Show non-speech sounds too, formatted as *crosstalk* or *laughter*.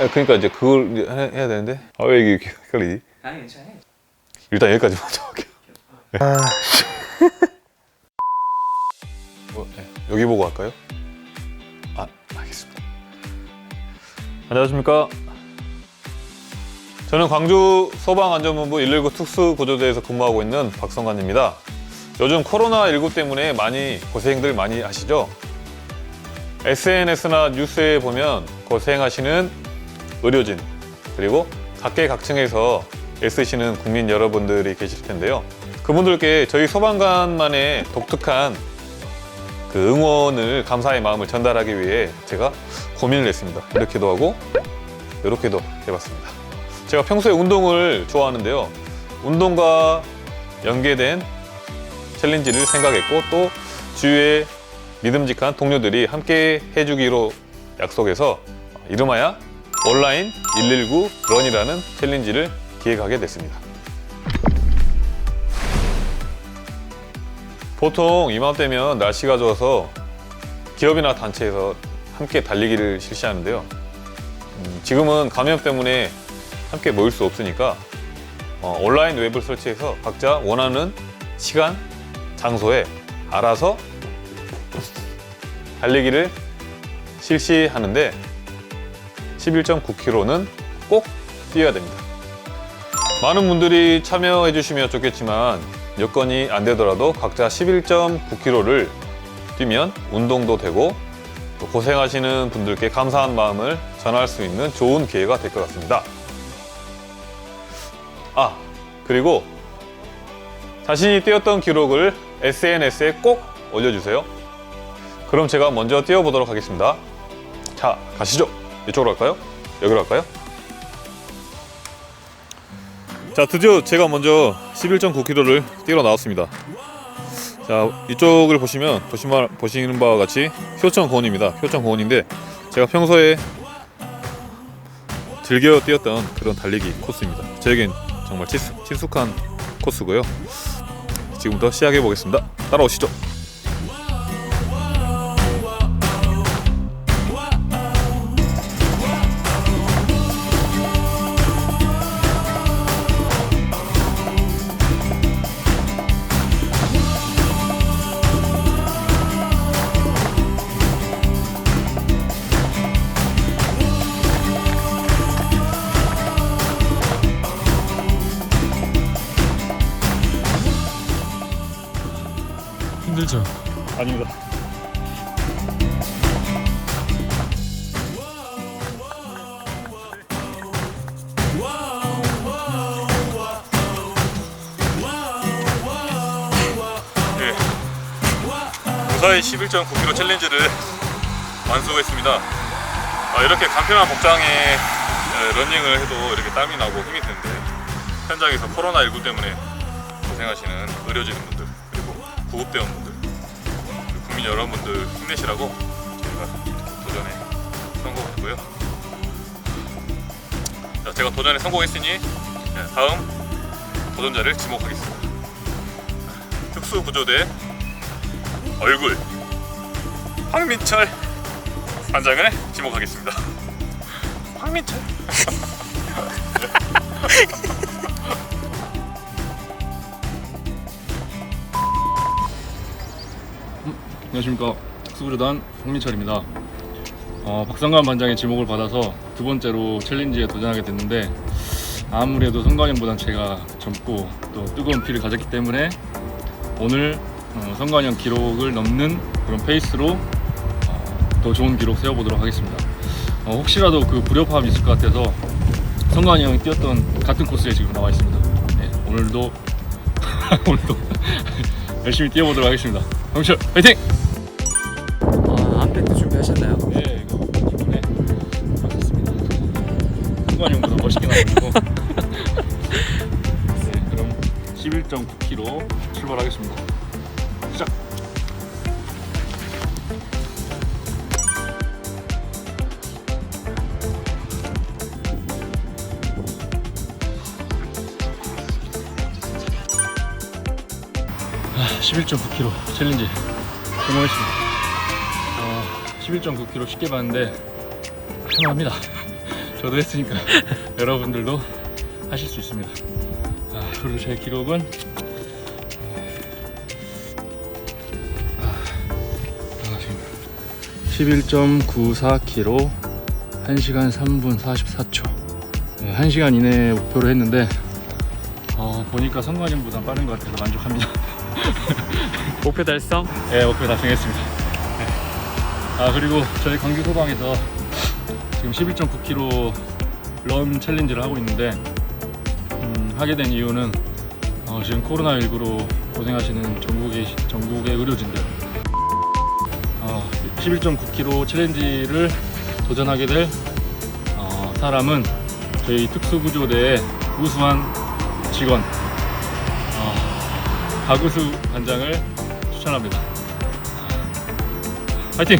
아, 그러니까 이제 그걸 이제 해- 해야 되는데 아 왜 이게 이렇게 헷갈리지? 아니 괜찮아요. 일단 여기까지 먼저 할게요. 아, 뭐, 네, *laughs* 여기 보고 할까요? 아, 알겠습니다. 안녕하십니까? 저는 광주 소방안전본부 119 특수구조대에서 근무하고 있는 박성관입니다. 요즘 코로나19 때문에 많이 고생들 많이 하시죠? SNS나 뉴스에 보면 고생하시는 의료진, 그리고 각계각층에서 애쓰시는 국민 여러분들이 계실 텐데요. 그분들께 저희 소방관만의 독특한 그 응원을 감사의 마음을 전달하기 위해 제가 고민을 했습니다. 이렇게도 하고 이렇게도 해봤습니다. 제가 평소에 운동을 좋아하는데요. 운동과 연계된 챌린지를 생각했고 또 주위에 믿음직한 동료들이 함께 해주기로 약속해서 이름하여 온라인 119 런이라는 챌린지를 기획하게 됐습니다. 보통 이맘때면 날씨가 좋아서 기업이나 단체에서 함께 달리기를 실시하는데요. 음, 지금은 감염 때문에 함께 모일 수 없으니까 어, 온라인 웹을 설치해서 각자 원하는 시간, 장소에 알아서 달리기를 실시하는데 11.9km는 꼭 뛰어야 됩니다. 많은 분들이 참여해 주시면 좋겠지만 여건이 안 되더라도 각자 11.9km를 뛰면 운동도 되고 또 고생하시는 분들께 감사한 마음을 전할 수 있는 좋은 기회가 될 것 같습니다. 아, 그리고 자신이 뛰었던 기록을 SNS에 꼭 올려주세요. 그럼 제가 먼저 뛰어보도록 하겠습니다. 자, 가시죠. 이쪽으로 갈까요? 여기로 갈까요? 자, 드디어 제가 먼저 11.9km를 뛰러 나왔습니다. 자, 이쪽을 보시면 보시면 보시는 바와 같이 효천 공원입니다. 효천 공원인데 제가 평소에 즐겨 뛰었던 그런 달리기 코스입니다. 저에겐 정말 친숙, 친숙한 코스고요. 지금부터 시작해 보겠습니다. 따라오시죠. 힘들죠? 아닙니다. 네. 무사히 11.9km 챌린지를 완수했습니다. 아, 이렇게 간편한 복장에 에, 러닝을 해도 이렇게 땀이 나고 힘이 드는데 현장에서 코로나19 때문에 고생하시는 의료진분들 구급대원분들 국민 여러분들 힘내시라고 저희가 도전에 성공했고요. 자, 제가 도전에 성공했으니 네, 다음 도전자를 지목하겠습니다. 특수구조대 얼굴 황민철 반장을 지목하겠습니다. *laughs* 황민철. *laughs* 안녕하십니까. 특수구조단 송민철입니다. 어, 박상관 반장의 지목을 받아서 두 번째로 챌린지에 도전하게 됐는데 아무래도 성관형보단 제가 젊고 또 뜨거운 피를 가졌기 때문에 오늘 어, 성관형 기록을 넘는 그런 페이스로 어, 더 좋은 기록 세워보도록 하겠습니다. 어, 혹시라도 그 불협화음이 있을 것 같아서 성관이 형이 뛰었던 같은 코스에 지금 나와 있습니다. 네, 오늘도 *laughs* 오늘도 *laughs* 열심히 뛰어보도록 하겠습니다. 홍철 화이팅! 아, 준비하셨나요? 네, 이거 이번에 하셨습니다. 승관이 형보다 멋있게 나와가지고. *laughs* 네, 그럼 11.9km 출발하겠습니다. 시작. 아, 11.9km 챌린지 성공했습니다. 어, 11.9km 쉽게 봤는데 편합니다. *laughs* 저도 했으니까 *laughs* 여러분들도 하실 수 있습니다. 아, 그리고 제 기록은 아, 지금 11.94km 1시간 3분 44초 네, 1시간 이내에 목표로 했는데 어, 보니까 선관님보다 빠른 것 같아서 만족합니다. *laughs* 목표 달성. 네, 목표 달성했습니다. 네. 아 그리고 저희 광주 소방에서 지금 11.9km 런 챌린지를 하고 있는데 음, 하게 된 이유는 어, 지금 코로나19로 고생하시는 전국의 전국의 의료진들 어, 11.9km 챌린지를 도전하게 될 어, 사람은 저희 특수구조대의 우수한 직원 어, 박우수 관장을 추천합니다. 파이팅!